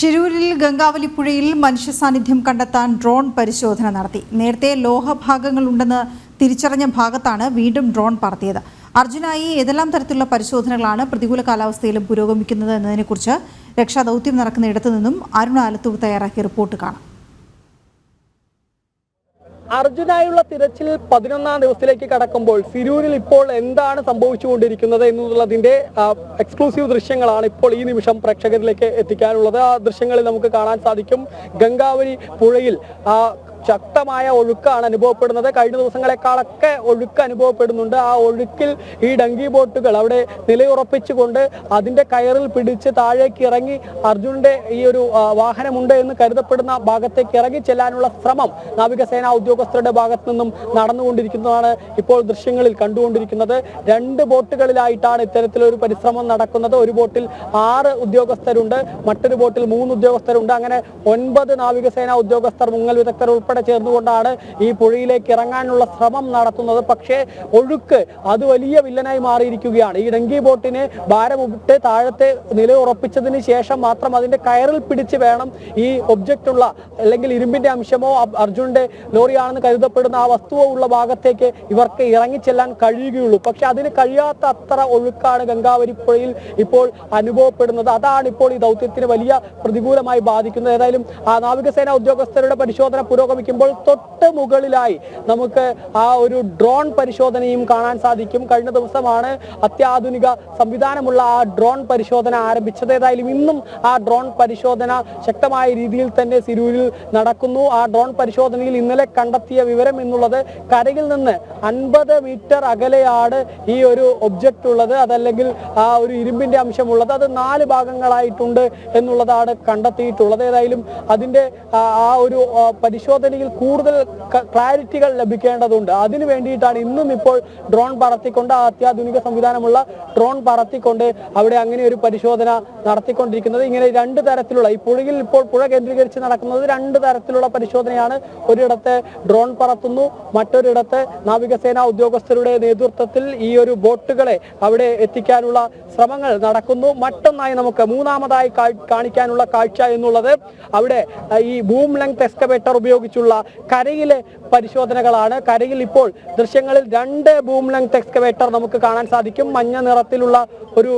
ഷിരൂരിൽ ഗംഗാവലി പുഴയിൽ മനുഷ്യ സാന്നിധ്യം കണ്ടെത്താൻ ഡ്രോൺ പരിശോധന നടത്തി. നേരത്തെ ലോഹഭാഗങ്ങൾ ഉണ്ടെന്ന് തിരിച്ചറിഞ്ഞ ഭാഗത്താണ് വീണ്ടും ഡ്രോൺ പറത്തിയത്. അർജുനായി ഏതെല്ലാം തരത്തിലുള്ള പരിശോധനകളാണ് പ്രതികൂല കാലാവസ്ഥയിലും പുരോഗമിക്കുന്നത് എന്നതിനെക്കുറിച്ച് രക്ഷാദൗത്യം നടക്കുന്നിടത്തു നിന്നും അരുൺ തയ്യാറാക്കിയ റിപ്പോർട്ട് കാണാം. അർജുനായുള്ള തിരച്ചിൽ പതിനൊന്നാം ദിവസത്തിലേക്ക് കടക്കുമ്പോൾ സിരൂരിൽ ഇപ്പോൾ എന്താണ് സംഭവിച്ചുകൊണ്ടിരിക്കുന്നത് എന്നുള്ളതിന്റെ എക്സ്ക്ലൂസീവ് ദൃശ്യങ്ങളാണ് ഇപ്പോൾ ഈ നിമിഷം പ്രേക്ഷകരിലേക്ക് എത്തിക്കാനുള്ളത്. ആ ദൃശ്യങ്ങളിൽ നമുക്ക് കാണാൻ സാധിക്കും ഗംഗാവലി പുഴയിൽ ആ ശക്തമായ ഒഴുക്കാണ് അനുഭവപ്പെടുന്നത്. കഴിഞ്ഞ ദിവസങ്ങളെക്കാളൊക്കെ ഒഴുക്ക് അനുഭവപ്പെടുന്നുണ്ട്. ആ ഒഴുക്കിൽ ഈ ഡങ്കി ബോട്ടുകൾ അവിടെ നിലയുറപ്പിച്ചുകൊണ്ട് അതിന്റെ കയറിൽ പിടിച്ച് താഴേക്ക് ഇറങ്ങി അർജുനന്റെ ഈ ഒരു വാഹനമുണ്ട് എന്ന് കരുതപ്പെടുന്ന ഭാഗത്തേക്ക് ഇറങ്ങി ചെല്ലാനുള്ള ശ്രമം നാവികസേന ഉദ്യോഗസ്ഥരുടെ ഭാഗത്തു നിന്നും നടന്നുകൊണ്ടിരിക്കുന്നതാണ് ഇപ്പോൾ ദൃശ്യങ്ങളിൽ കണ്ടുകൊണ്ടിരിക്കുന്നത്. രണ്ട് ബോട്ടുകളിലായിട്ടാണ് ഇത്തരത്തിലൊരു പരിശ്രമം നടക്കുന്നത്. ഒരു ബോട്ടിൽ ആറ് ഉദ്യോഗസ്ഥരുണ്ട്. മറ്റൊരു ബോട്ടിൽ മൂന്ന് ഉദ്യോഗസ്ഥരുണ്ട്. അങ്ങനെ ഒൻപത് നാവികസേന ഉദ്യോഗസ്ഥർ മുങ്ങൽ വിദഗ്ധർ ഉൾപ്പെടെ ചേർന്നുകൊണ്ടാണ് ഈ പുഴയിലേക്ക് ഇറങ്ങാനുള്ള ശ്രമം നടത്തുന്നത്. പക്ഷേ ഒഴുക്ക് അത് വലിയ വില്ലനായി മാറിയിരിക്കുകയാണ്. ഈ ഡെങ്കി ബോട്ടിന് ഭാരമിട്ട് താഴത്തെ നില ഉറപ്പിച്ചതിന് ശേഷം മാത്രം അതിന്റെ കയറിൽ പിടിച്ച് വേണം ഈ ഒബ്ജക്റ്റ് ഉള്ള അല്ലെങ്കിൽ ഇരുമ്പിന്റെ അംശമോ അർജുനന്റെ ലോറിയാണെന്ന് കരുതപ്പെടുന്ന ആ വസ്തുവോ ഉള്ള ഭാഗത്തേക്ക് ഇവർക്ക് ഇറങ്ങിച്ചെല്ലാൻ കഴിയുകയുള്ളൂ. പക്ഷെ അതിന് കഴിയാത്ത അത്ര ഒഴുക്കാണ് ഗംഗാവരി പുഴയിൽ ഇപ്പോൾ അനുഭവപ്പെടുന്നത്. അതാണ് ഇപ്പോൾ ഈ ദൗത്യത്തിന് വലിയ പ്രതികൂലമായി ബാധിക്കുന്നത്. ഏതായാലും ആ നാവികസേന ഉദ്യോഗസ്ഥരുടെ പരിശോധന പുരോഗമിക്കുമ്പോൾ തൊട്ട് മുകളിലായി നമുക്ക് ആ ഒരു ഡ്രോൺ പരിശോധനയും കാണാൻ സാധിക്കും. കഴിഞ്ഞ ദിവസമാണ് അത്യാധുനിക സംവിധാനമുള്ള ആ ഡ്രോൺ പരിശോധന ആരംഭിച്ചത്. ഏതായാലും ഇന്നും ആ ഡ്രോൺ പരിശോധന ശക്തമായ രീതിയിൽ തന്നെ സിരൂരിൽ നടക്കുന്നു. ആ ഡ്രോൺ പരിശോധനയിൽ ഇന്നലെ കണ്ടെത്തിയ വിവരം എന്നുള്ളത് കരയിൽ നിന്ന് അൻപത് മീറ്റർ അകലെയാണ് ഈ ഒരു ഒബ്ജക്റ്റ് ഉള്ളത്. അതല്ലെങ്കിൽ ആ ഒരു ഇരുമ്പിന്റെ അംശമുള്ളത്. അത് നാല് ഭാഗങ്ങളായിട്ടുണ്ട് എന്നുള്ളതാണ് കണ്ടെത്തിയിട്ടുള്ളത്. ഏതായാലും അതിന്റെ ആ ഒരു ആ, പരിശോധനയിൽ കൂടുതൽ ക്ലാരിറ്റികൾ ലഭിക്കേണ്ടതുണ്ട്. അതിനു വേണ്ടിയിട്ടാണ് ഇന്നും ഇപ്പോൾ ഡ്രോൺ പറത്തിക്കൊണ്ട് അത്യാധുനിക സംവിധാനമുള്ള ഡ്രോൺ പറത്തിക്കൊണ്ട് അവിടെ അങ്ങനെ ഒരു പരിശോധന നടത്തിക്കൊണ്ടിരിക്കുന്നത്. ഇങ്ങനെ രണ്ട് തരത്തിലുള്ള ഈ പുഴയിൽ ഇപ്പോൾ പുഴ കേന്ദ്രീകരിച്ച് നടക്കുന്നത് രണ്ട് തരത്തിലുള്ള പരിശോധനയാണ്. ഒരിടത്ത് ഡ്രോൺ പറത്തുന്നു മറ്റൊരിടത്ത് നാവികസേന ഉദ്യോഗസ്ഥരുടെ നേതൃത്വത്തിൽ ഈ ഒരു ബോട്ടുകളെ അവിടെ എത്തിക്കാനുള്ള ശ്രമങ്ങൾ നടക്കുന്നു. മറ്റൊന്നായി നമുക്ക് മൂന്നാമതായി കാണിക്കാനുള്ള കാഴ്ച എന്നുള്ളത് അവിടെ ഈ ബൂം ലെങ്ത് എക്സ്കവേറ്റർ ഉപയോഗിച്ചുള്ള കരയിലെ പരിശോധനകളാണ്. കരയിൽ ഇപ്പോൾ ദൃശ്യങ്ങളിൽ രണ്ട് ബൂം ലെങ്ത് എക്സ്കവേറ്റർ നമുക്ക് കാണാൻ സാധിക്കും. മഞ്ഞ നിറത്തിലുള്ള ഒരു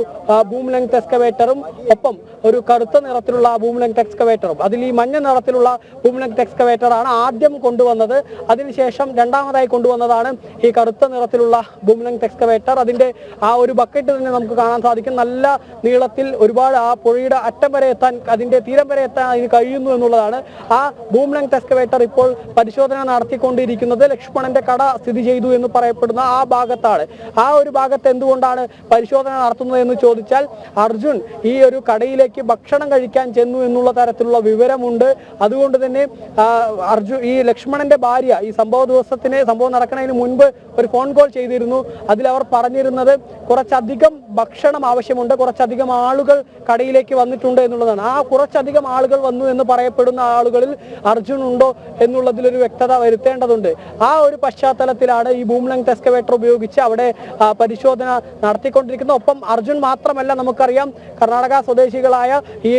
ബൂം ലെങ്ത് എക്സ്കവേറ്ററും ഒപ്പം ഒരു കറുത്ത നിറത്തിലുള്ള ബൂം ലെങ്ത് എക്സ്കവേറ്ററും അതിൽ ഈ മഞ്ഞ നിറത്തിലുള്ള ബൂം ലെങ്ത് എക്സ്കവേറ്ററാണ് ആദ്യം കൊണ്ടുവന്നത്. അതിനുശേഷം രണ്ടാമതായി കൊണ്ടുവന്നതാണ് ഈ കറുത്ത നിറത്തിലുള്ള ബൂം ലെങ്ത് എക്സ്കവേറ്റർ അതിന്റെ ആ ഒരു ബക്കറ്റ് തന്നെ നമുക്ക് കാണാൻ സാധിക്കും. നല്ല നീളത്തിൽ ഒരുപാട് ആ പുഴയുടെ അറ്റം വരെ എത്താൻ അതിന്റെ തീരം വരെ എത്താൻ അതിന് കഴിയുന്നു എന്നുള്ളതാണ് ആ ബൂം ലെങ്ത് എക്സ്കവേറ്റർ ഇപ്പോൾ പരിശോധന നടത്തിക്കൊണ്ടിരിക്കുന്നത്. ലക്ഷ്മണന്റെ കട സ്ഥിതി ചെയ്തു എന്ന് പറയപ്പെടുന്ന ആ ഭാഗത്താണ്. ആ ഒരു ഭാഗത്ത് എന്തുകൊണ്ടാണ് പരിശോധന നടത്തുന്നത് എന്ന് ചോദിച്ചാൽ അർജുൻ ഈ ഒരു കടയിലേക്ക് ഭക്ഷണം കഴിക്കാൻ ചെന്നു എന്നുള്ള തരത്തിലുള്ള വിവരമുണ്ട്. അതുകൊണ്ട് തന്നെ അർജുൻ ഈ ലക്ഷ്മണന്റെ ഭാര്യ ഈ സംഭവ ദിവസത്തിന് സംഭവം നടക്കുന്നതിന് മുൻപ് ഒരു ഫോൺ കോൾ ചെയ്തിരുന്നു. അതിൽ അവർ പറഞ്ഞിരുന്നത് കുറച്ചധികം ഭക്ഷണം ആവശ്യമുണ്ട് കുറച്ചധികം ആളുകൾ കടയിലേക്ക് വന്നിട്ടുണ്ട് എന്നുള്ളതാണ്. ആ കുറച്ചധികം ആളുകൾ വന്നു എന്ന് പറയപ്പെടുന്ന ആളുകളിൽ അർജുൻ ഉണ്ടോ എന്നുള്ളതിലൊരു വ്യക്തത വരുത്തേണ്ടതുണ്ട്. ആ ഒരു പശ്ചാത്തലത്തിലാണ് ഈ ബൂം ടെസ്കവേറ്റർ ഉപയോഗിച്ച് അവിടെ പരിശോധന നടത്തിക്കൊണ്ടിരിക്കുന്നത്. ഒപ്പം അർജുൻ മാത്രമല്ല നമുക്കറിയാം കർണാടക സ്വദേശികളായ ഈ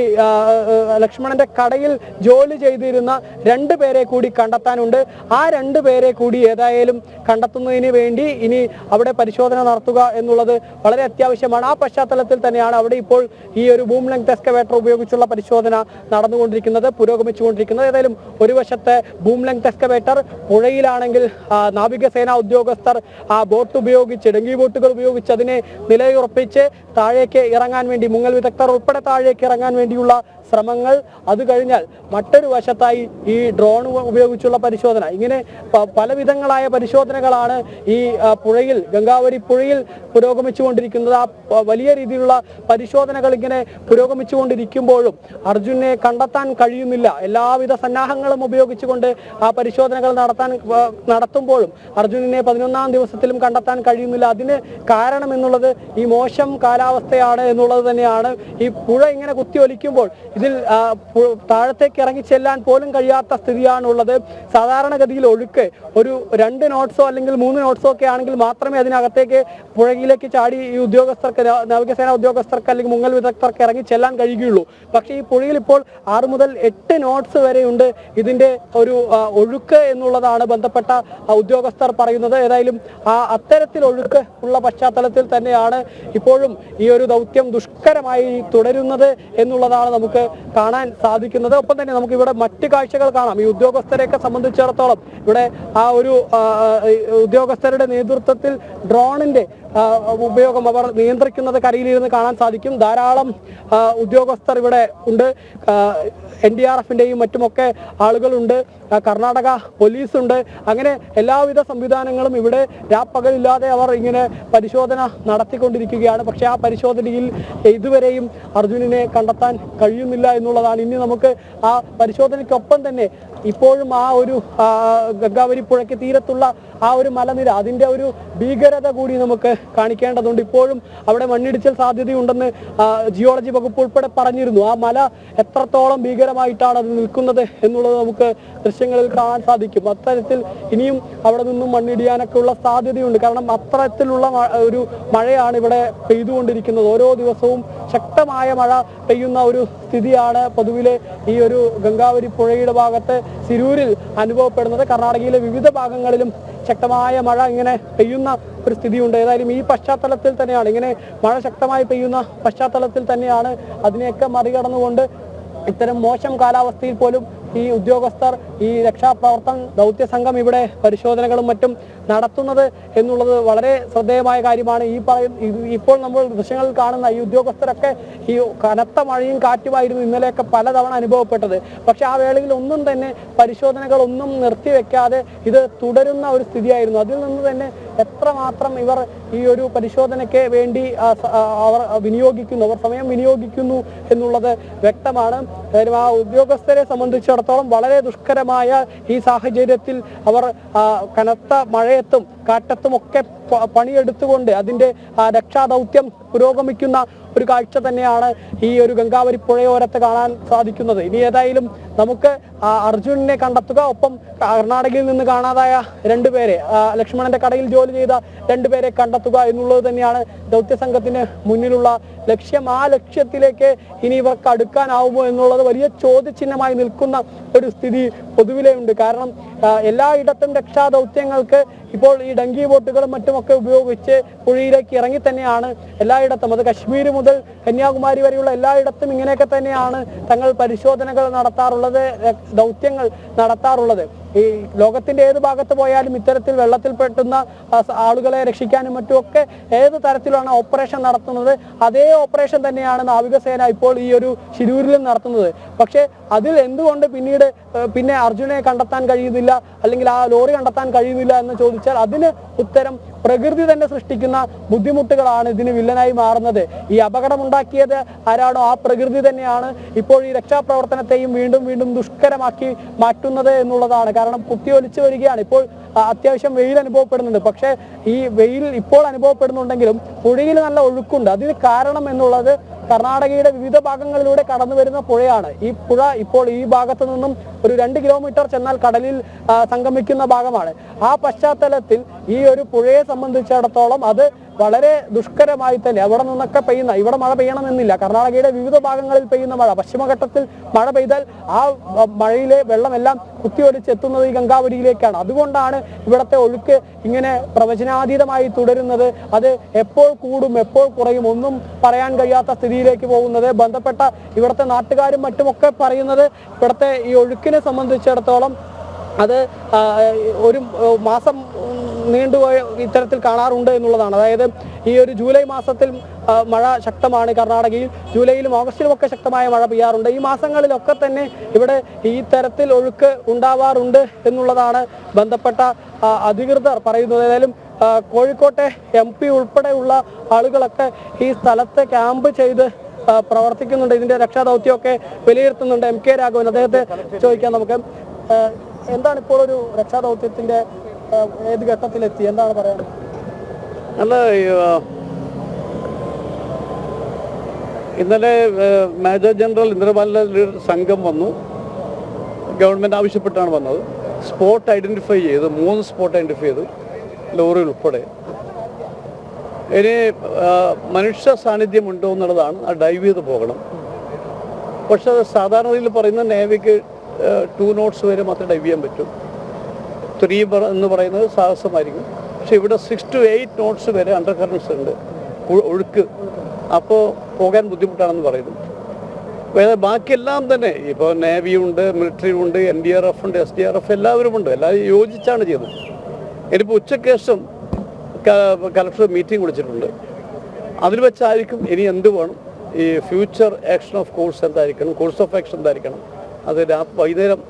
ലക്ഷ്മണന്റെ കടയിൽ ജോലി ചെയ്തിരുന്ന രണ്ട് പേരെ കൂടി കണ്ടെത്താനുണ്ട്. ആ രണ്ട് പേരെ കൂടി ഏതായാലും കണ്ടെത്തുന്നതിന് വേണ്ടി ഇനി അവിടെ പരിശോധന നടത്തുക എന്നുള്ളത് വളരെ അത്യാവശ്യമാണ്. ആ പശ്ചാത്തലത്തിൽ തന്നെയാണ് അവിടെ ഇപ്പോൾ ഈ ഒരു ബൂം ലെങ്ത് എക്സ്കവേറ്റർ ഉപയോഗിച്ചുള്ള പരിശോധന നടന്നുകൊണ്ടിരിക്കുന്നത് പുരോഗമിച്ചുകൊണ്ടിരിക്കുന്നത്. ഏതായാലും ഒരു വശത്തെ ബൂം ലെങ്ത് എക്സ്കവേറ്റർ പുഴയിലാണെങ്കിൽ നാവികസേന ഉദ്യോഗസ്ഥർ ആ ബോട്ട് ഉപയോഗിച്ച് ഡെങ്കി ബോട്ടുകൾ ഉപയോഗിച്ച് അതിനെ നിലയുറപ്പിച്ച് താഴേക്ക് ഇറങ്ങാൻ വേണ്ടി മുങ്ങൽ വിദഗ്ധർ ഉൾപ്പെടെ താഴേക്ക് ഇറങ്ങാൻ വേണ്ടിയുള്ള ശ്രമങ്ങൾ. അത് കഴിഞ്ഞാൽ മറ്റൊരു വശത്തായി ഈ ഡ്രോൺ ഉപയോഗിച്ചുള്ള പരിശോധന. ഇങ്ങനെ പല പലവിധങ്ങളായ പരിശോധനകളാണ് ഈ പുഴയിൽ ഗംഗാവരി പുഴയിൽ പുരോഗമിച്ചുകൊണ്ടിരിക്കുന്നത്. ആ വലിയ രീതിയിലുള്ള പരിശോധനകൾ ഇങ്ങനെ പുരോഗമിച്ചുകൊണ്ടിരിക്കുമ്പോഴും അർജുനെ കണ്ടെത്താൻ കഴിയുന്നില്ല. എല്ലാവിധ സന്നാഹങ്ങളും ഉപയോഗിച്ചുകൊണ്ട് ആ പരിശോധനകൾ നടത്താൻ നടത്തുമ്പോഴും അർജുനനെ പതിനൊന്നാം ദിവസത്തിലും കണ്ടെത്താൻ കഴിയുന്നില്ല. അതിന് കാരണം എന്നുള്ളത് ഈ മോശം കാലാവസ്ഥയാണ് എന്നുള്ളത് തന്നെയാണ്. ഈ പുഴ ഇങ്ങനെ കുത്തി ഒലിക്കുമ്പോൾ ഇതിൽ താഴത്തേക്ക് ഇറങ്ങി ചെല്ലാൻ പോലും കഴിയാത്ത സ്ഥിതിയാണുള്ളത്. സാധാരണഗതിയിൽ ഒഴുക്ക് ഒരു രണ്ട് നോട്ട്സോ അല്ലെങ്കിൽ മൂന്ന് നോട്ട്സോ ഒക്കെ ആണെങ്കിൽ മാത്രമേ അതിനകത്തേക്ക് പുഴയിലേക്ക് ചാടി ഈ ഉദ്യോഗസ്ഥർക്ക് നാവികസേന ഉദ്യോഗസ്ഥർക്ക് അല്ലെങ്കിൽ മുങ്ങൽ വിദഗ്ധർക്ക് ഇറങ്ങി ചെല്ലാൻ കഴിയുകയുള്ളൂ. പക്ഷേ ഈ പുഴയിൽ ഇപ്പോൾ ആറ് മുതൽ എട്ട് നോട്ട്സ് വരെയുണ്ട് ഇതിന്റെ ഒരു ഒഴുക്ക് എന്നുള്ളതാണ് ബന്ധപ്പെട്ട ഉദ്യോഗസ്ഥർ പറയുന്നത്. ഏതായാലും ആ അത്തരത്തിൽ ഒഴുക്ക് ഉള്ള പശ്ചാത്തലത്തിൽ തന്നെയാണ് ഇപ്പോഴും ഈ ഒരു ദൗത്യം ദുഷ്കരമായി തുടരുന്നത് എന്നുള്ളതാണ് നമുക്ക് കാണാൻ സാധിക്കുന്നത്. ഒപ്പം തന്നെ നമുക്ക് ഇവിടെ മറ്റ് കാഴ്ചകൾ കാണാം. ഈ ഉദ്യോഗസ്ഥരെയൊക്കെ സംബന്ധിച്ചിടത്തോളം ഇവിടെ ആ ഒരു ഉദ്യോഗസ്ഥരുടെ നേതൃത്വത്തിൽ ഡ്രോണിന്റെ ഉപയോഗം അവർ നിയന്ത്രിക്കുന്നത് കരയിലിരുന്ന് കാണാൻ സാധിക്കും. ധാരാളം ഉദ്യോഗസ്ഥർ ഇവിടെ ഉണ്ട്. എൻ ഡി ആർ എഫിന്റെയും മറ്റുമൊക്കെ ആളുകളുണ്ട്. കർണാടക പോലീസുണ്ട്. അങ്ങനെ എല്ലാവിധ സംവിധാനങ്ങളും ഇവിടെ രാപ്പകലില്ലാതെ അവർ ഇങ്ങനെ പരിശോധന നടത്തിക്കൊണ്ടിരിക്കുകയാണ്. പക്ഷേ ആ പരിശോധനയിൽ ഇതുവരെയും അർജുനനെ കണ്ടെത്താൻ കഴിയുന്നില്ല എന്നുള്ളതാണ്. ഇനി നമുക്ക് ആ പരിശോധനയ്ക്കൊപ്പം തന്നെ ഇപ്പോഴും ആ ഒരു ഗംഗാവരി പുഴയ്ക്ക് തീരത്തുള്ള ആ ഒരു മലനിര അതിന്റെ ഒരു ഭീകരത കൂടി നമുക്ക് കാണിക്കേണ്ടതുണ്ട്. ഇപ്പോഴും അവിടെ മണ്ണിടിച്ചൽ സാധ്യതയുണ്ടെന്ന് ജിയോളജി വകുപ്പ് ഉൾപ്പെടെ പറഞ്ഞിരുന്നു. ആ മല എത്രത്തോളം ഭീകരമായിട്ടാണ് അത് നിൽക്കുന്നത് എന്നുള്ളത് നമുക്ക് ദൃശ്യങ്ങളിൽ കാണാൻ സാധിക്കും. അത്തരത്തിൽ ഇനിയും അവിടെ നിന്നും മണ്ണിടിയാനൊക്കെ ഉള്ള സാധ്യതയുണ്ട്. കാരണം അത്തരത്തിലുള്ള ഒരു മഴയാണ് ഇവിടെ പെയ്തുകൊണ്ടിരിക്കുന്നത്. ഓരോ ദിവസവും ശക്തമായ മഴ പെയ്യുന്ന ഒരു സ്ഥിതിയാണ് പൊതുവിലെ ഈ ഒരു ഗംഗാവരി പുഴയുടെ ഭാഗത്ത് സിരൂരിൽ അനുഭവപ്പെടുന്നത്. കർണാടകയിലെ വിവിധ ഭാഗങ്ങളിലും ശക്തമായ മഴ ഇങ്ങനെ പെയ്യുന്ന ഒരു സ്ഥിതിയുണ്ട്. ഏതായാലും ഈ പശ്ചാത്തലത്തിൽ തന്നെയാണ് ഇങ്ങനെ മഴ ശക്തമായി പെയ്യുന്ന പശ്ചാത്തലത്തിൽ തന്നെയാണ് അതിനെയൊക്കെ മറികടന്നുകൊണ്ട് ഇത്തരം മോശം കാലാവസ്ഥയിൽ പോലും ഈ ഉദ്യോഗസ്ഥർ ഈ രക്ഷാപ്രവർത്തന ദൗത്യ സംഘം ഇവിടെ പരിശോധനകളും മറ്റും നടത്തുന്നത് എന്നുള്ളത് വളരെ ശ്രദ്ധേയമായ കാര്യമാണ്. ഈ പറയും ഇപ്പോൾ നമ്മൾ ദൃശ്യങ്ങളിൽ കാണുന്ന ഈ ഉദ്യോഗസ്ഥരൊക്കെ ഈ കനത്ത മഴയും കാറ്റുമായിരുന്നു ഇന്നലെയൊക്കെ പലതവണ അനുഭവപ്പെട്ടത്. പക്ഷെ ആ വേളയിൽ ഒന്നും തന്നെ പരിശോധനകളൊന്നും നിർത്തിവെക്കാതെ ഇത് തുടരുന്ന ഒരു സ്ഥിതിയായിരുന്നു. അതിൽ നിന്ന് തന്നെ എത്രമാത്രം ഇവർ ഈ ഒരു പരിശോധനയ്ക്ക് വേണ്ടി അവർ വിനിയോഗിക്കുന്നു അവർ സമയം വിനിയോഗിക്കുന്നു എന്നുള്ളത് വ്യക്തമാണ്. ആ ഉദ്യോഗസ്ഥരെ സംബന്ധിച്ചിടത്തോളം വളരെ ദുഷ്കരമായ ഈ സാഹചര്യത്തിൽ അവർ കനത്ത മഴയത്തും കാറ്റത്തുമൊക്കെ പണിയെടുത്തുകൊണ്ട് അതിന്റെ രക്ഷാദൗത്യം പുരോഗമിക്കുന്ന ഒരു കാഴ്ച തന്നെയാണ് ഈ ഒരു ഗംഗാവരി പുഴയോരത്ത് കാണാൻ സാധിക്കുന്നത്. ഇനി ഏതായാലും നമുക്ക് അർജുനനെ കണ്ടെത്തുക. ഒപ്പം കർണാടകയിൽ നിന്ന് കാണാതായ രണ്ടുപേരെ ലക്ഷ്മണന്റെ കടയിൽ ജോലി ചെയ്ത രണ്ടുപേരെ കണ്ടെത്തുക എന്നുള്ളത് തന്നെയാണ് ദൗത്യ സംഘത്തിന് മുന്നിലുള്ള ലക്ഷ്യം ആ ലക്ഷ്യത്തിലേക്ക് ഇനി ഇവർക്ക് അടുക്കാനാവുമോ എന്നുള്ളത് വലിയ ചോദ്യചിഹ്നമായി നിൽക്കുന്ന ഒരു സ്ഥിതി പൊതുവിലേ ഉണ്ട്. കാരണം എല്ലായിടത്തും രക്ഷാദൗത്യങ്ങൾക്ക് ഇപ്പോൾ ഈ ഡങ്കി ബോട്ടുകളും മറ്റുമൊക്കെ ഉപയോഗിച്ച് പുഴയിലേക്ക് ഇറങ്ങി തന്നെയാണ് എല്ലായിടത്തും. അത് കശ്മീർ മുതൽ കന്യാകുമാരി വരെയുള്ള എല്ലായിടത്തും ഇങ്ങനെയൊക്കെ തന്നെയാണ് തങ്ങൾ പരിശോധനകൾ നടത്താറുള്ളത് ദൗത്യങ്ങൾ നടത്താറുള്ളത്. ഈ ലോകത്തിന്റെ ഏത് ഭാഗത്ത് പോയാലും ഇത്തരത്തിൽ വെള്ളത്തിൽ പെട്ടുന്ന ആളുകളെ രക്ഷിക്കാനും മറ്റുമൊക്കെ ഏത് തരത്തിലാണ് ഓപ്പറേഷൻ നടത്തുന്നത് അതേ ഓപ്പറേഷൻ തന്നെയാണ് നാവികസേന ഇപ്പോൾ ഈ ഒരു ശിരൂരിലും നടത്തുന്നത്. പക്ഷേ അതിൽ എന്തുകൊണ്ട് പിന്നീട് പിന്നെ അർജുനെ കണ്ടെത്താൻ കഴിയുന്നില്ല അല്ലെങ്കിൽ ആ ലോറി കണ്ടെത്താൻ കഴിയുന്നില്ല എന്ന് ചോദിച്ചാൽ അതിന് ഉത്തരം പ്രകൃതി തന്നെ സൃഷ്ടിക്കുന്ന ബുദ്ധിമുട്ടുകളാണ് ഇതിന് വില്ലനായി മാറുന്നത്. ഈ അപകടമുണ്ടാക്കിയത് ആരാണോ? ആ പ്രകൃതി തന്നെയാണ് ഇപ്പോൾ ഈ രക്ഷാപ്രവർത്തനത്തെയും വീണ്ടും വീണ്ടും ദുഷ്കരമാക്കി മാറ്റുന്നത് എന്നുള്ളതാണ്. കാരണം കുത്തിയൊലിച്ചു വരികയാണ്. ഇപ്പോൾ അത്യാവശ്യം വെയിൽ അനുഭവപ്പെടുന്നുണ്ട്. പക്ഷേ ഈ വെയിൽ ഇപ്പോൾ അനുഭവപ്പെടുന്നുണ്ടെങ്കിലും പുഴയിൽ നല്ല ഒഴുക്കുണ്ട്. അതിന് കാരണം എന്നുള്ളത് കർണാടകയുടെ വിവിധ ഭാഗങ്ങളിലൂടെ കടന്നു വരുന്ന പുഴയാണ്. ഈ പുഴ ഇപ്പോൾ ഈ ഭാഗത്തു നിന്നും ഒരു രണ്ട് കിലോമീറ്റർ ചെന്നാൽ കടലിൽ സംഗമിക്കുന്ന ഭാഗമാണ്. ആ പശ്ചാത്തലത്തിൽ ഈ ഒരു പുഴയെ സംബന്ധിച്ചിടത്തോളം അത് വളരെ ദുഷ്കരമായി തന്നെ അവിടെ നിന്നൊക്കെ പെയ്യുന്ന ഇവിടെ മഴ പെയ്യണമെന്നില്ല. കർണാടകയുടെ വിവിധ ഭാഗങ്ങളിൽ പെയ്യുന്ന മഴ പശ്ചിമഘട്ടത്തിൽ മഴ പെയ്താൽ ആ മഴയിലെ വെള്ളമെല്ലാം കുത്തിയൊലിച്ചെത്തുന്നത് ഈ ഗംഗാവരിയിലേക്കാണ് അതുകൊണ്ടാണ് ഇവിടുത്തെ ഒഴുക്ക് ഇങ്ങനെ പ്രവചനാതീതമായി തുടരുന്നത്. അത് എപ്പോൾ കൂടും എപ്പോൾ കുറയും ഒന്നും പറയാൻ കഴിയാത്ത സ്ഥിതിയിലേക്ക് പോകുന്നത്. ബന്ധപ്പെട്ട ഇവിടുത്തെ നാട്ടുകാരും മറ്റുമൊക്കെ പറയുന്നത് ഇവിടുത്തെ ഈ ഒഴുക്കിനെ സംബന്ധിച്ചിടത്തോളം അത് ഒരു മാസം നീണ്ടുപോയ ഇത്തരത്തിൽ കാണാറുണ്ട് എന്നുള്ളതാണ്. അതായത് ഈ ഒരു ജൂലൈ മാസത്തിൽ മഴ ശക്തമാണ് കർണാടകയിൽ. ജൂലൈയിലും ഓഗസ്റ്റിലും ഒക്കെ ശക്തമായ മഴ പെയ്യാറുണ്ട്. ഈ മാസങ്ങളിലൊക്കെ തന്നെ ഇവിടെ ഈ തരത്തിൽ ഒഴുക്ക് ഉണ്ടാവാറുണ്ട് എന്നുള്ളതാണ് ബന്ധപ്പെട്ട അധികൃതർ പറയുന്നത്. ഏതായാലും കോഴിക്കോട്ടെ എം പി ഉൾപ്പെടെയുള്ള ആളുകളൊക്കെ ഈ സ്ഥലത്ത് ക്യാമ്പ് ചെയ്ത് പ്രവർത്തിക്കുന്നുണ്ട്. ഇതിന്റെ രക്ഷാദൗത്യമൊക്കെ വിലയിരുത്തുന്നുണ്ട് എം കെ രാഘവൻ. അദ്ദേഹത്തെ ചോദിക്കാം നമുക്ക്. എന്താണ് ഇപ്പോൾ ഒരു രക്ഷാദൗത്യത്തിന്റെ ഏത് ഘട്ടത്തിലെത്തി? എന്താണ് പറയാൻ അല്ല ഇന്നലെ മേജർ ജനറൽ ഇന്ദ്രപാലിന്റെ ഒരു സംഘം വന്നു. ഗവൺമെന്റ് ആവശ്യപ്പെട്ടാണ് വന്നത്. സ്പോട്ട് ഐഡന്റിഫൈ ചെയ്ത്. മൂന്ന് സ്പോട്ട് ഐഡന്റിഫൈ ചെയ്ത്. ലോറി ഉൾപ്പെടെ. ഇനി മനുഷ്യ സാന്നിധ്യം ഉണ്ടോ എന്നുള്ളതാണ്. ആ ഡൈവ് ചെയ്ത് പോകണം. പക്ഷെ അത് സാധാരണ രീതിയിൽ പറയുന്ന നേവിക്ക് ടു നോട്ട്സ് വരെ മാത്രമേ ഡൈവ് ചെയ്യാൻ പറ്റൂ. ത്രീ എന്ന് പറയുന്നത് സാഹസമായിരിക്കും. പക്ഷെ ഇവിടെ സിക്സ് ടു എയ്റ്റ് നോട്ട്സ് വരെ അണ്ടർ കറൻസ് ഉണ്ട്. ഒഴുക്ക്. അപ്പോൾ പോകാൻ ബുദ്ധിമുട്ടാണെന്ന് പറയുന്നു. വേറെ ബാക്കിയെല്ലാം തന്നെ ഇപ്പോൾ നേവി ഉണ്ട് മിലിറ്ററി ഉണ്ട് എൻ ഡി ആർ എഫ് ഉണ്ട് എസ് ഡി ആർ എഫ് എല്ലാവരും ഉണ്ട്. എല്ലാവരും യോജിച്ചാണ് ചെയ്തത് ഇനിയിപ്പോൾ ഉച്ചയ്ക്ക് ശേഷം കലക്ടർ മീറ്റിംഗ് വിളിച്ചിട്ടുണ്ട്. അതിൽ വെച്ചായിരിക്കും ഇനി എന്ത് വേണം? ഈ ഫ്യൂച്ചർ ആക്ഷൻ ഓഫ് കോഴ്സ് എന്തായിരിക്കണം? കോഴ്സ് ഓഫ് ആക്ഷൻ എന്തായിരിക്കണം? അത് വൈകുന്നേരം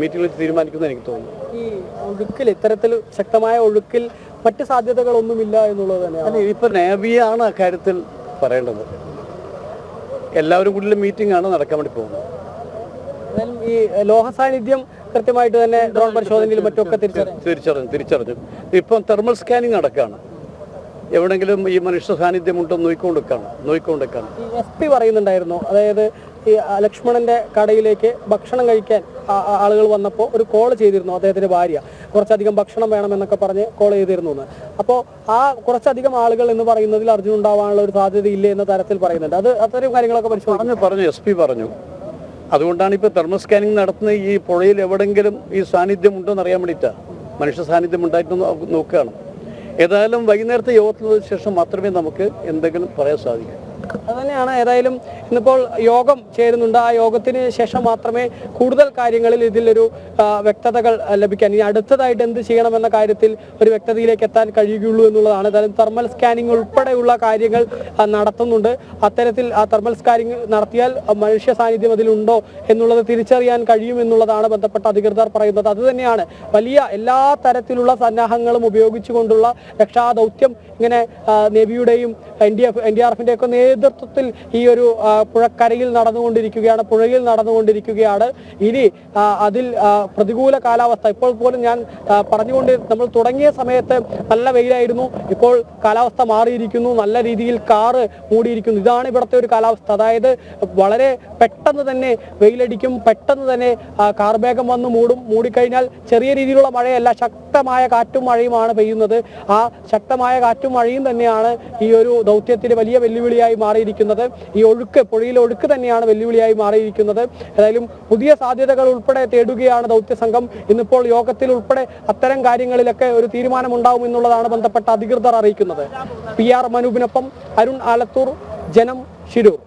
മീറ്റിംഗിൽ തീരുമാനിക്കുന്ന എനിക്ക് തോന്നുന്നു. ഈ ഒഴുക്കിൽ ഇത്തരത്തിൽ ശക്തമായ ഒഴുക്കിൽ മറ്റ് സാധ്യതകളൊന്നുമില്ല എന്നുള്ളത് തന്നെയാണ്? ഇപ്പോൾ ഇപ്പൊ നേവിയാണ് അക്കാര്യത്തിൽ പറയേണ്ടത്. എല്ലാവരും കൂടിയുള്ള മീറ്റിംഗ് ആണ് നടക്കാൻ വേണ്ടി പോകുന്നത്. ഈ ലോഹ സാന്നിധ്യം കൃത്യമായിട്ട് തന്നെ ഡ്രോൺ പരിശോധനയിലും മറ്റൊക്കെ തിരിച്ചറിഞ്ഞു. തിരിച്ചറിഞ്ഞു തിരിച്ചറിഞ്ഞു ഇപ്പം തെർമൽ സ്കാനിങ് നടക്കുകയാണ് എവിടെങ്കിലും ഈ മനുഷ്യ സാന്നിധ്യം ഉണ്ടോ നോയിക്കൊണ്ടിരിക്കുകയാണ് ഈ എസ് പി പറയുന്നുണ്ടായിരുന്നു അതായത് ഈ ലക്ഷ്മണന്റെ കടയിലേക്ക് ഭക്ഷണം കഴിക്കാൻ ആളുകൾ വന്നപ്പോൾ ഒരു കോൾ ചെയ്തിരുന്നു അദ്ദേഹത്തിന്റെ ഭാര്യ. കുറച്ചധികം ഭക്ഷണം വേണമെന്നൊക്കെ പറഞ്ഞ് കോൾ ചെയ്തിരുന്നു എന്ന്. അപ്പോൾ ആ കുറച്ചധികം ആളുകൾ എന്ന് പറയുന്നതിൽ അർജുൻ ഉണ്ടാവാനുള്ള ഒരു സാധ്യതയില്ലേ എന്ന തരത്തിൽ പറയുന്നുണ്ട്. അത് അത്തരം കാര്യങ്ങളൊക്കെ പറഞ്ഞു പറഞ്ഞു എസ് പി പറഞ്ഞു. അതുകൊണ്ടാണ് ഇപ്പോൾ തെർമൽ സ്കാനിങ് നടത്തുന്ന ഈ പുഴയിൽ എവിടെങ്കിലും ഈ സാന്നിധ്യം ഉണ്ടോ എന്ന് അറിയാൻ വേണ്ടിയിട്ടാണ് മനുഷ്യ സാന്നിധ്യം ഉണ്ടായിട്ട് നോക്കുകയാണ് ഏതായാലും വൈകുന്നേരത്തെ യോഗത്തിന് ശേഷം മാത്രമേ നമുക്ക് എന്തെങ്കിലും പറയാൻ സാധിക്കൂ. അതുതന്നെയാണ് ഏതായാലും ഇന്നിപ്പോൾ യോഗം ചേരുന്നുണ്ട്. ആ യോഗത്തിന് ശേഷം മാത്രമേ കൂടുതൽ കാര്യങ്ങളിൽ ഇതിലൊരു വ്യക്തതകൾ ലഭിക്കാൻ ഇനി അടുത്തതായിട്ട് എന്ത് ചെയ്യണമെന്ന കാര്യത്തിൽ ഒരു വ്യക്തതയിലേക്ക് എത്താൻ കഴിയുകയുള്ളൂ എന്നുള്ളതാണ്. ഏതായാലും തെർമൽ സ്കാനിംഗ് ഉൾപ്പെടെയുള്ള കാര്യങ്ങൾ നടത്തുന്നുണ്ട്. അത്തരത്തിൽ ആ തെർമൽ സ്കാനിംഗ് നടത്തിയാൽ മനുഷ്യ സാന്നിധ്യം അതിലുണ്ടോ എന്നുള്ളത് തിരിച്ചറിയാൻ കഴിയും എന്നുള്ളതാണ് ബന്ധപ്പെട്ട അധികൃതർ പറയുന്നത്. അതുതന്നെയാണ് വലിയ എല്ലാ തരത്തിലുള്ള സന്നാഹങ്ങളും ഉപയോഗിച്ചുകൊണ്ടുള്ള രക്ഷാദൗത്യം ഇങ്ങനെ നെവിയുടെയും N D F N D R എഫിന്റെ ഒക്കെ നേതൃത്വത്തിൽ ഈ ഒരു പുഴക്കരയിൽ നടന്നുകൊണ്ടിരിക്കുകയാണ് പുഴയിൽ നടന്നുകൊണ്ടിരിക്കുകയാണ്. ഇനി അതിൽ പ്രതികൂല കാലാവസ്ഥ. ഇപ്പോൾ പോലും ഞാൻ പറഞ്ഞുകൊണ്ട് നമ്മൾ തുടങ്ങിയ സമയത്ത് നല്ല വെയിലായിരുന്നു. ഇപ്പോൾ കാലാവസ്ഥ മാറിയിരിക്കുന്നു. നല്ല രീതിയിൽ കാറ് മൂടിയിരിക്കുന്നു. ഇതാണ് ഇവിടുത്തെ ഒരു കാലാവസ്ഥ. അതായത് വളരെ പെട്ടെന്ന് തന്നെ വെയിലടിക്കും. പെട്ടെന്ന് തന്നെ കാർ വേഗം വന്ന് മൂടും. മൂടിക്കഴിഞ്ഞാൽ ചെറിയ രീതിയിലുള്ള മഴയല്ല. ശക്തമായ കാറ്റും മഴയുമാണ് പെയ്യുന്നത്. ആ ശക്തമായ കാറ്റും മഴയും തന്നെയാണ് ഈ ഒരു ദൗത്യത്തിന് വലിയ വെല്ലുവിളിയായി മാറിയിരിക്കുന്നത്. ഈ ഒഴുക്ക് പുഴയിലെ ഒഴുക്ക് തന്നെയാണ് വെല്ലുവിളിയായി മാറിയിരിക്കുന്നത്. ഏതായാലും പുതിയ സാധ്യതകൾ ഉൾപ്പെടെ തേടുകയാണ് ദൗത്യ സംഘം. ഇന്നിപ്പോൾ യോഗത്തിൽ ഉൾപ്പെടെ അത്തരം കാര്യങ്ങളിലൊക്കെ ഒരു തീരുമാനമുണ്ടാവും എന്നുള്ളതാണ് ബന്ധപ്പെട്ട അധികൃതർ അറിയിക്കുന്നത്. പി ആർ മനൂപിനൊപ്പം അരുൺ ആലത്തൂർ ജനം ശിരൂർ